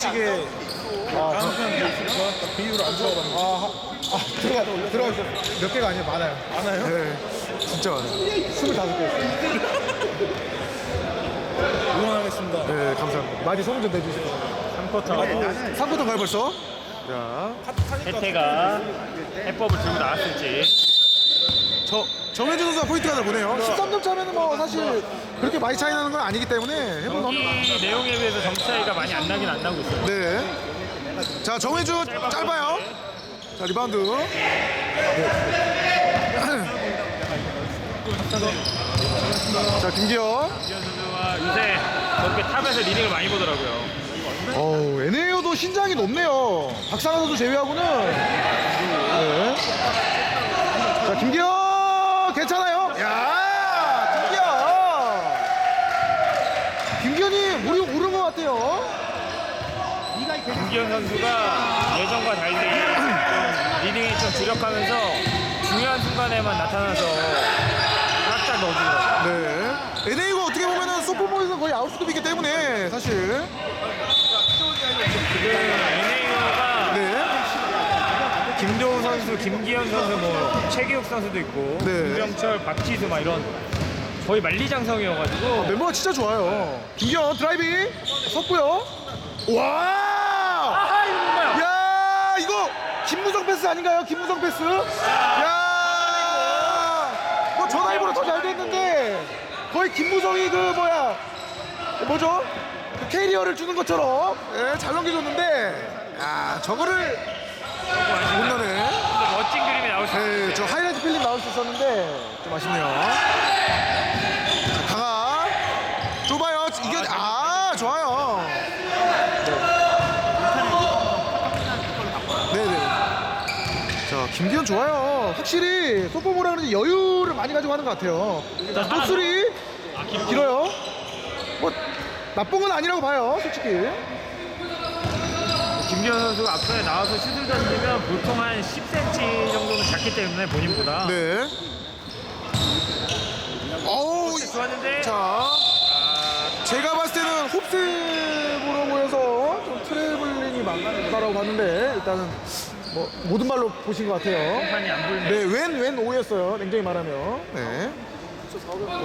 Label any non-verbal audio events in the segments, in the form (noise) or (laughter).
시계 아, 그, 비율을 안 좋아하는 아, 하- 아 들어가 들어가 몇 개가 아니라 많아요. 많아요? 네, 진짜 많아요. 25개 있어요. (laughs) 응원하겠습니다. 네, 감사합니다. 많이 소문 좀 내주시고. 3쿼터 3부터 가요 벌써? 자, 혜태가 해법을 들고 나왔을지 저 정현진 선수가 포인트가 잘 보네요. 13점 차면은 뭐 사실 그렇게 많이 차이 나는 건 아니기 때문에 해볼 건. 경기 내용에 비해서 점수 차이가 많이 안 나긴 안 나고 있어요 네. 자, 정혜주 짧아요. 자, 리바운드. 네. 자, 김기현. 이현 선수가 요새 저렇게 탑에서 리딩을 많이 보더라고요 어우, NAO도 신장이 높네요. 박상현 선수 제외하고는. 네. 자, 김기현 괜찮아요? 야, 김기현. 김기현이 물이 오른 것 같아요. 김기현 선수가 예전과 달리 좀 (clears throat) 리딩이 좀 주력하면서 중요한 순간에만 나타나서 깜짝 넣어주더라고요 네. NA가 어떻게 보면은 소프트볼에서 거의 아웃스톱이기 때문에 사실. NA가 네. 김도우 선수, 김기현 선수, 뭐 최기욱 선수도 있고 네. 김병철, 박지수 막 이런 거의 만리장성이어가지고 멤버가 진짜 좋아요. 김기현 드라이빙 섰고요. 와! 아하 이거 뭔가요? 야 이거 김무성 패스 아닌가요? 김무성 패스? 야! 뭐 전화위보다 더잘 됐는데 거의 김무성이 그 뭐야 뭐죠? 그 캐리어를 주는 것처럼 예, 잘 넘겨줬는데 야 저거를 못 넣네. 멋진 그림이 나올 수 있어요 네, 저 하이라이트 필름 나올 수 있었는데 좀 아쉽네요. 자, 강아 좁아요. 이게 아 좋아요. 네. 네네. 자 김기현 좋아요. 확실히 소포모라 그런지 여유를 많이 가지고 하는 것 같아요. 자 톱수리 길어요. 뭐 나쁜 건 아니라고 봐요, 솔직히. 김기현 선수가 앞선에 나와서 슛을 던지면 보통 한 10cm 정도는 작기 때문에 본인보다 네. 어우 좋았는데 자, 제가 봤을 때는 홉스보로 모여서 좀 트래블링이 많다라고 봤는데 일단은 뭐 모든 말로 보신 것 같아요. 판이 안 보이네 네, 웬, 웬 오였어요. 냉정히 말하면. 네.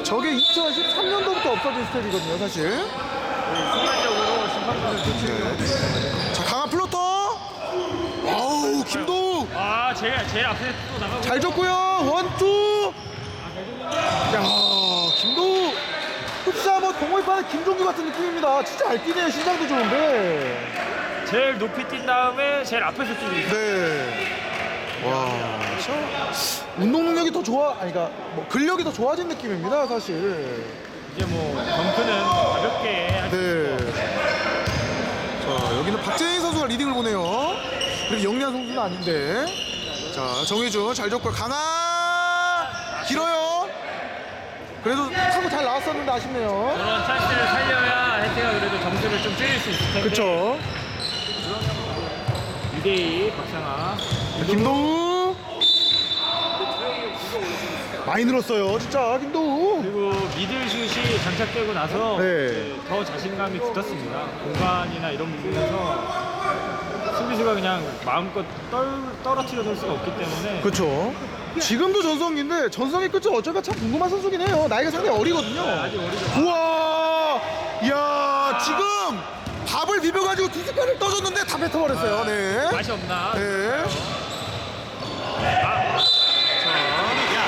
저게 2013년도부터 없어진 스텝이거든요, 사실. 순간적으로 심판분들 조치를 네. 자, 강한 플로터. 아우, 김도우. 아 제일 제일 앞에 또 나가고 잘 줬고요. 원, 투. 야, 김도우. 흡사 뭐 동호회판의 김종규 같은 느낌입니다. 진짜 잘 뛰네요. 신장도 좋은데. 제일 높이 뛴 다음에 제일 앞에서 있어요 네. 와, 참 운동 능력이 더 좋아, 아니 그러니까 뭐 근력이 더 좋아진 느낌입니다, 사실. 이제 뭐 덩크는 가볍게 할 수 네. 있고 자, 여기는 박재인 선수가 리딩을 보네요. 그리고 영리한 선수는 아닌데. 자, 정혜준 잘 줬고 강아 길어요. 그래도 타고 잘 나왔었는데 아쉽네요. 그런 찬스를 살려야 혜태가 그래도 점수를 좀 줄일 수 있을 텐데 그렇 죠. 2대2 박상아 김도우. 많이 늘었어요, 진짜 김도우. 그리고 미들슛이 장착되고 나서 네. 이제 더 자신감이 붙었습니다. 공간이나 이런 부분에서 수비수가 그냥 마음껏 떨, 떨어뜨려 놓을 수가 없기 때문에 그렇죠. 지금도 전성기인데 전성기 끝이 어쩌면 참 궁금한 선수긴 해요. 나이가 상당히 어리거든요. 아직 어리죠. 우와, 이야 지금 밥을 비벼가지고 두 숟갈을 떠줬는데 다 뱉어버렸어요. 네. 맛이 없나? 네. 야,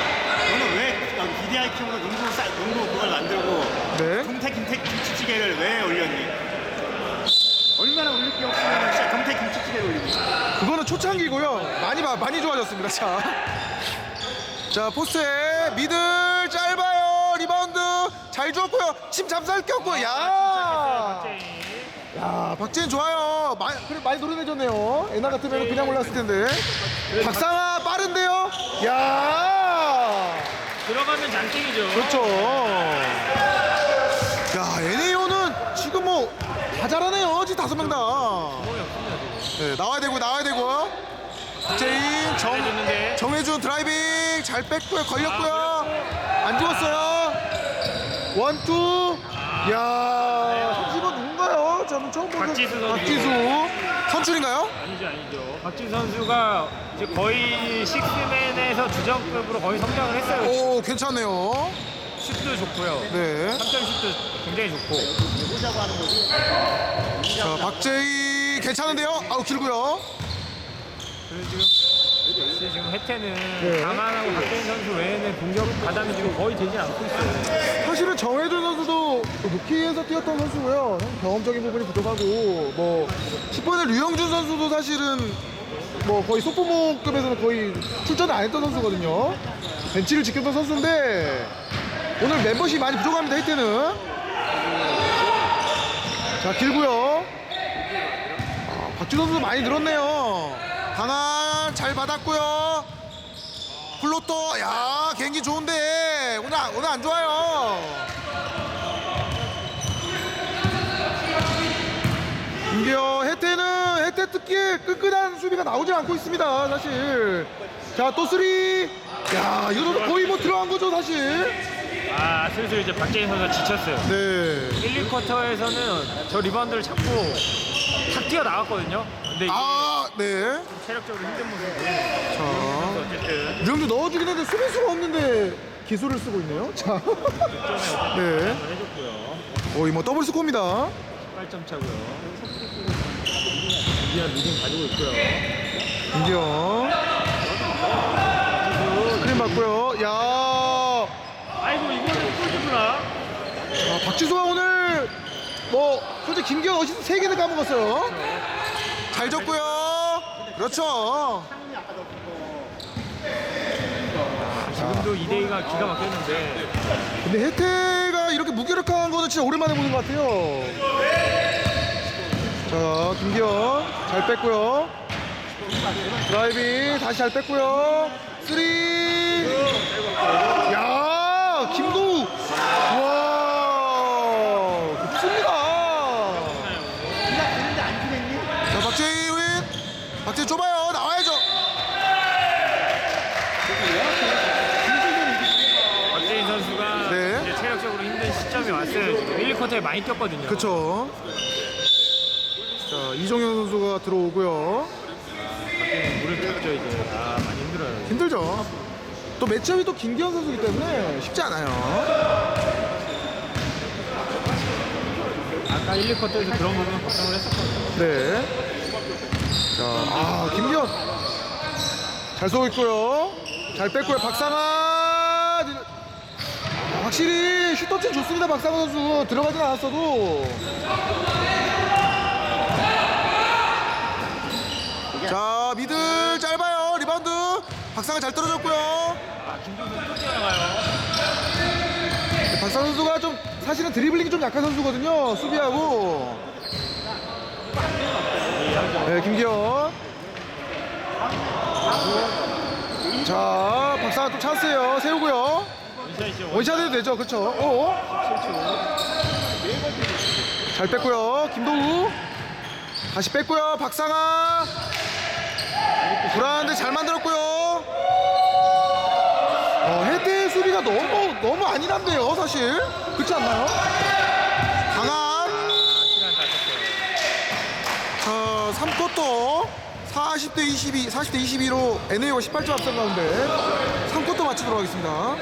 너는 왜 여기 BDI 키우고 농구 쌀 농구 그걸 만들고 네. 금태 김태 김치찌개를 왜 올렸니? 얼마나 올릴 게 없으면 진짜 금태 김치찌개를 올리니? 그거는 초창기고요. 많이 봐, 많이 좋아졌습니다. 자, 자 포스트에 미들 짧아요. 리바운드 잘 줬고요. 침 잠살 꼈고, 야, 야 박재인 좋아요. 많이 그래 많이 노려내줬네요. 옛날 같으면 그냥 올랐을 텐데. 박상아 빠른데요. 야. 들어가면 장땡이죠. 그렇죠. 야, NAO는 지금 뭐 다 잘하네요. 지금 다섯 명 다. 네, 나와야 되고 나와야 되고. 제인 정. 정혜준 드라이빙 잘 뺐고요. 걸렸고요. 안 죽었어요. 원투. 야, 30번 누군가요? 저 저는 처음 보는 박지수 선수. 박지수 선출인가요? 아니죠, 아니죠. 박진 선수가 이제 거의 식스맨에서 주전급으로 거의 성장을 했어요. 오 괜찮네요. 슛도 좋고요. 네. 3점 슛도 굉장히 좋고. 자 박재희 괜찮은데요? 아우 길고요. 그리고 지금 사실 지금 혜태는 네. 강한하고 박재인 선수 외에는 공격 가담이 지금 거의 되지 않고 있어요. 사실은 정혜준 선수도 루키에서 뛰었던 선수고요. 경험적인 부분이 부족하고 뭐 10번의 류영준 선수도 사실은 뭐 거의 소프모급에서는 거의 출전을 안 했던 선수거든요. 벤치를 지켰던 선수인데 오늘 멤버십이 많이 부족합니다. 이때는 자 길고요. 아, 박준 선수 많이 늘었네요. 강한 잘 받았고요. 플로터 야 개인기 좋은데 오늘 안- 오늘 안 좋아요. 김기어 혜태는 혜태 특기 끈끈한 수비가 나오지 않고 있습니다 사실. 자또 쓰리. 야 이거 거의 뭐 들어간 거죠 사실. 아 슬슬 이제 박재인 선수가 지쳤어요. 네. 1, 2쿼터에서는 저 리바운드를 잡고 탁 튀어 나왔거든요. 근데 이게 아 네. 체력적으로 힘든 모습 보이네요. 자 어쨌든 이정도 넣어주긴 했는데 수비수가 없는데 기술을 쓰고 있네요. 자. 네. 해줬고요. 거의 뭐 더블 스코어입니다. 8점 차고요. 미디어 리딩 가지고 있고요. 김기현 스크린 맞고요 야 아이고 이거는. 아, 박지수가 오늘 뭐 솔직히 김기현 어시스트 3개를 까먹었어요 잘 줬고요 그렇죠. 지금도 2대2가 기가 막혔는데. 근데 혜태가 이렇게 무기력한 거는 진짜 오랜만에 보는 것 같아요. 자 김기현 잘 뺐고요. 드라이빙 다시 잘 뺐고요. 쓰리. 야 김도우. 와 좋습니다. 자 박재희 윈 박재희 좁아요 나와야죠 박재인 선수가 네. 이제 체력적으로 힘든 시점이 왔어요. 지금 1, 2쿼터에 많이 뛰었거든요. 그쵸 자 이종현 선수가 들어오고요 박재인 물을 줬죠 이제. 아 많이 힘들어요. 힘들죠 또 매치업이 또 김기현 선수기 때문에 쉽지 않아요 아까 1, 2쿼터에서 그런 부분 걱정을 했었거든요. 네. 자, 아, 김기현. 잘 쏘고 있고요. 잘 뺐고요. 박상아. 아, 확실히 슈터ችን 좋습니다. 박상아 선수. 들어가진 않았어도. 자, 미들 짧아요. 리바운드. 박상아 잘 떨어졌고요. 박상아 선수가 좀 사실은 드리블링이 좀 약한 선수거든요. 수비하고. 네, 김기현. 자, 박상아 또 찬스예요. 세우고요. 원샷 해도 되죠. 그렇죠. 오. 잘 뺐고요. 김도우. 다시 뺐고요. 박상아. 불안한데 잘 만들었고요. 어, 헤드 수비가 너무 너무 안일한데요, 사실. 그렇지 않나요? 강한 시간 다 썼어요. 자, 3쿼터 40대 22, 40대 22로 NA가 18점 앞선 가운데 3쿼터 마치도록 하겠습니다.